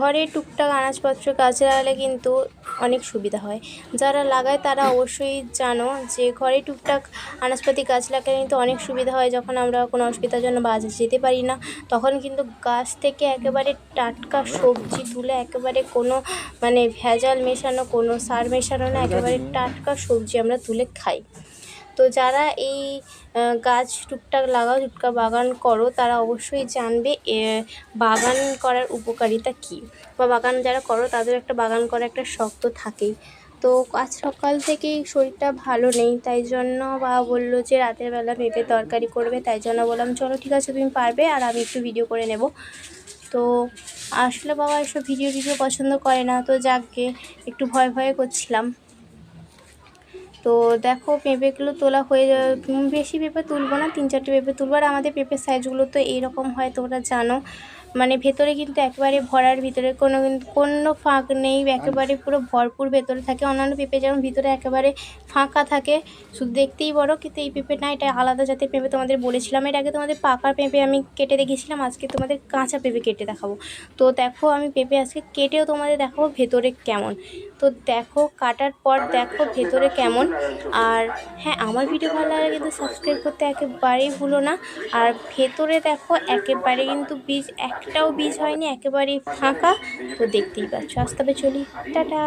ঘরে টুকটাক আনাজপত্র গাছ লাগালে কিন্তু অনেক সুবিধা হয়। যারা লাগায় তারা অবশ্যই জানো যে ঘরে টুকটাক আনাজপাতি গাছ লাগালে কিন্তু অনেক সুবিধা হয়। যখন আমরা কোনো অসুবিধার জন্য বাজারে যেতে পারি না তখন কিন্তু গাছ থেকে একেবারে টাটকা সবজি তুলে একেবারে কোনো মানে ভেজাল মেশানো কোনো সার মেশানো না একেবারে টাটকা সবজি আমরা তুলে খাই। তো যারা এই গাছ টুকটাক লাগাও, টুকটাক বাগান করো, তারা অবশ্যই জানবে বাগান করার উপকারিতা কী? বা বাগান যারা করো, তাদের একটা বাগান করার একটা শখ তো থাকেই। তো আজ সকাল থেকেই শরীরটা ভালো নেই, তাই জন্য বাবা বলল যে রাতের বেলা পেঁপে তরকারি করবে, তাই জন্য বললাম, চলো ঠিক আছে, তুমি পারবে, আর আমি একটু ভিডিও করে নেব। তো আসলে বাবা এসব ভিডিও টিডিও পছন্দ করে না, তো যাকে একটু ভয় ভয়ে করছিলাম। তো দেখো পেঁপেগুলো তোলা হয়ে যাবে বেশি পেঁপে তুলবো না তিন চারটে পেঁপে তুলবো। আর আমাদের পেঁপের সাইজগুলো তো এইরকম হয় তোমরা জানো। মানে ভেতরে কিন্তু একেবারে ভরার ভিতরে কোনো কিন্তু কোনো ফাঁক নেই একেবারে পুরো ভরপুর ভেতরে থাকে। অন্যান্য পেঁপে যেমন ভিতরে একেবারে ফাঁকা থাকে শুধু দেখতেই বড় কিন্তু এই পেঁপে না এটা আলাদা জাতের পেঁপে তোমাদের বলেছিলাম। এর আগে তোমাদের পাকা পেঁপে আমি কেটে দেখিয়েছিলাম আজকে তোমাদের কাঁচা পেঁপে কেটে দেখাবো। তো দেখো আমি পেঁপে আজকে কেটেও তোমাদের দেখাবো ভেতরে কেমন। তো দেখো কাটার পর দেখো ভেতরে কেমন। আর হ্যাঁ আমার ভিডিও ভালো লাগে কিন্তু সাবস্ক্রাইব করতে একেবারেই ভুলো না। আর ভেতরে দেখো, একেবারে কিন্তু বীজ, একটাও বীজ হয়নি, একেবারেই ফাঁকা। তো দেখতেই পাচ্ছ আস্তে চলি। টাটা।